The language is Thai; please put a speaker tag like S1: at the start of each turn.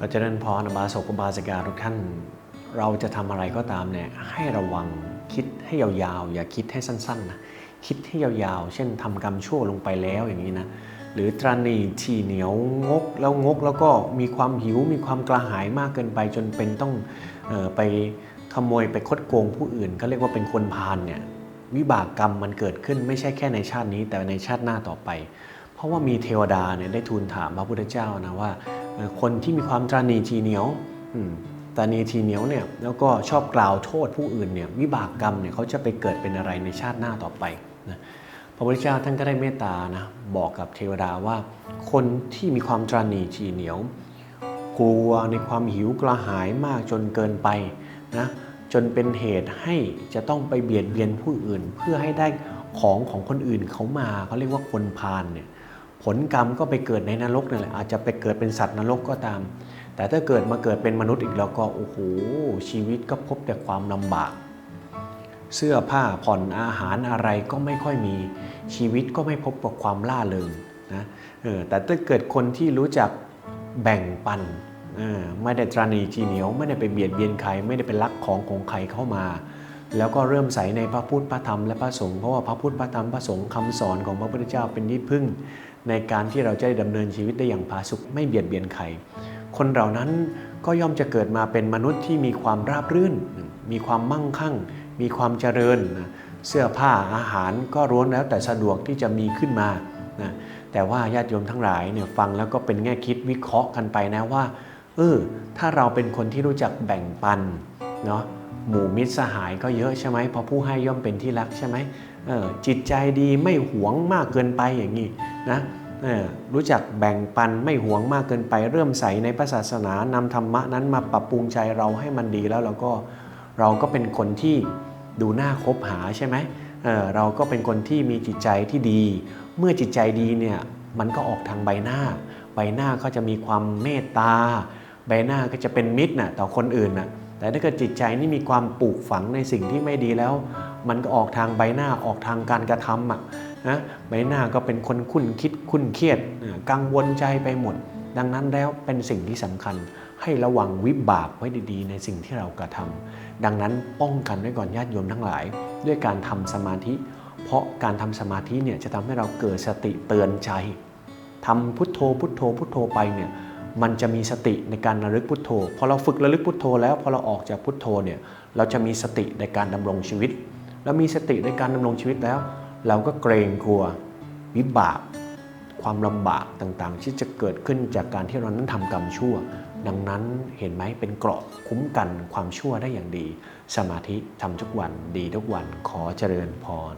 S1: ก็จะเริญพรบาสกบาสกาทุกท่าน เราจะทำอะไรก็ตามเนี่ยให้ระวังคิดให้ยาวๆ อย่าคิดให้สั้นๆนะคิดให้ยาวๆ เช่นทำกรรมชั่วลงไปแล้วอย่างนี้นะหรือตรณีทีเหนียวงกแล้วงกแล้วก็มีความหิวมีความกระหายมากเกินไปจนเป็นต้องออไปขโมยไปคดโกงผู้อื่น ก็เรียกว่าเป็นคนพาลเนี่ยวิบากกรรมมันเกิดขึ้นไม่ใช่แค่ในชาตินี้แต่ในชาติหน้าต่อไป เพราะว่ามีเทวดาเนี่ยได้ทูลถามพระพุทธเจ้านะว่า คนที่มีความตรานีทีเหนียวตรานีทีเหนียวเนี่ยแล้วก็ชอบกล่าวโทษผู้อื่นเนี่ยวิบากกรรมเนี่ยเขาจะไปเกิดเป็นอะไรในชาติหน้าต่อไปนะพระพุทธเจ้าท่านก็ได้เมตตานะบอกกับเทวดาว่า คนที่มีความตรานีทีเหนียว กลัวในความหิวกระหายมากจนเกินไปนะจนเป็นเหตุให้จะต้องไปเบียดเบียนผู้อื่น เพื่อให้ได้ของของคนอื่นเขามาเขาเรียกว่าคนพาลเนี่ย ผลกรรมก็ไปเกิดในนรกนั่นแหละอาจจะไปเกิดเป็นสัตว์นรกก็ตาม แต่ถ้าเกิดมาเกิดเป็นมนุษย์อีกแล้วก็โอ้โหชีวิตก็พบแต่ความลำบาก เสื้อผ้าผ่อนอาหารอะไรก็ไม่ค่อยมีชีวิตก็ไม่พบกับความล่าเริงนะเออแต่ถ้าเกิดคนที่รู้จักแบ่งปันเออไม่ได้ตรานีทีเหนียว ไม่ได้ไปเบียดเบียนใคร ไม่ได้ไปลักของของใครเข้ามา แล้วก็เริ่มใส่ในพระพุทธพระธรรมและพระสงฆ์เพราะว่าพระพุทธพระธรรมพระสงฆ์คำสอนของพระพุทธเจ้าเป็นที่พึ่ง ในการที่เราจะได้ดำเนินชีวิตได้อย่างผาสุกไม่เบียดเบียนใคร คนเหล่านั้นก็ย่อมจะเกิดมาเป็นมนุษย์ที่มีความราบรื่น มีความมั่งคั่ง มีความเจริญ เสื้อผ้าอาหารก็ร้วนแล้วแต่สะดวกที่จะมีขึ้นมานะแต่ว่าญาติโยมทั้งหลายเนี่ยฟังแล้วก็เป็นแง่คิดวิเคราะห์กันไปนะว่าเออถ้าเราเป็นคนที่รู้จักแบ่งปันเนาะหมู่มิตรสหายก็เยอะใช่ไหมเพราะผู้ให้ย่อมเป็นที่รักใช่ไหมเออจิตใจดีไม่หวงมากเกินไปอย่างนี้ นะรู้จักแบ่งปันไม่หวงมากเกินไปเริ่มใส่ในพระศาสนานำธรรมะนั้นมาปรับปรุงใจเราให้มันดีแล้วเราก็เราก็เป็นคนที่ดูหน่าคบหาใช่ไหมเเราก็เป็นคนที่มีจิตใจที่ดี เมื่อจิตใจดีเนี่ยมันก็ออกทางใบหน้า ใบหน้าก็จะมีความเมตตา ใบหน้าก็จะเป็นมิตรนะต่อคนอื่นนะแต่ถ้าเกิดจิตใจนี่มีความปลูกฝังในสิ่งที่ไม่ดีแล้ว มันก็ออกทางใบหน้าออกทางการกระทำอะ นะใบหน้าก็เป็นคนคุ้นคิดคุ้นเครียดกังวลใจไปหมด ดังนั้นแล้วเป็นสิ่งที่สำคัญให้ระวังวิบากไว้ดีๆ ในสิ่งที่เรากระทำดังนั้นป้องกันไว้ก่อนญาติโยมทั้งหลาย ด้วยการทำสมาธิ เพราะการทำสมาธิเนี่ยจะทำให้เราเกิดสติเตือนใจทำพุทโธพุทโธพุทโธไปเนี่ยมันจะมีสติในการระลึกพุทโธพอเราฝึกระลึกพุทโธแล้วพอเราออกจากพุทโธเนี่ยเราจะมีสติในการดำรงชีวิต แล้วมีสติในการดำรงชีวิตแล้ว เราก็เกรงกลัววิบาก ความลำบากต่างๆ ที่จะเกิดขึ้นจากการที่เรานั้นทำกรรมชั่ว ดังนั้นเห็นไหมเป็นเกราะคุ้มกันความชั่วได้อย่างดี สมาธิทำทุกวันดีทุกวันขอเจริญพร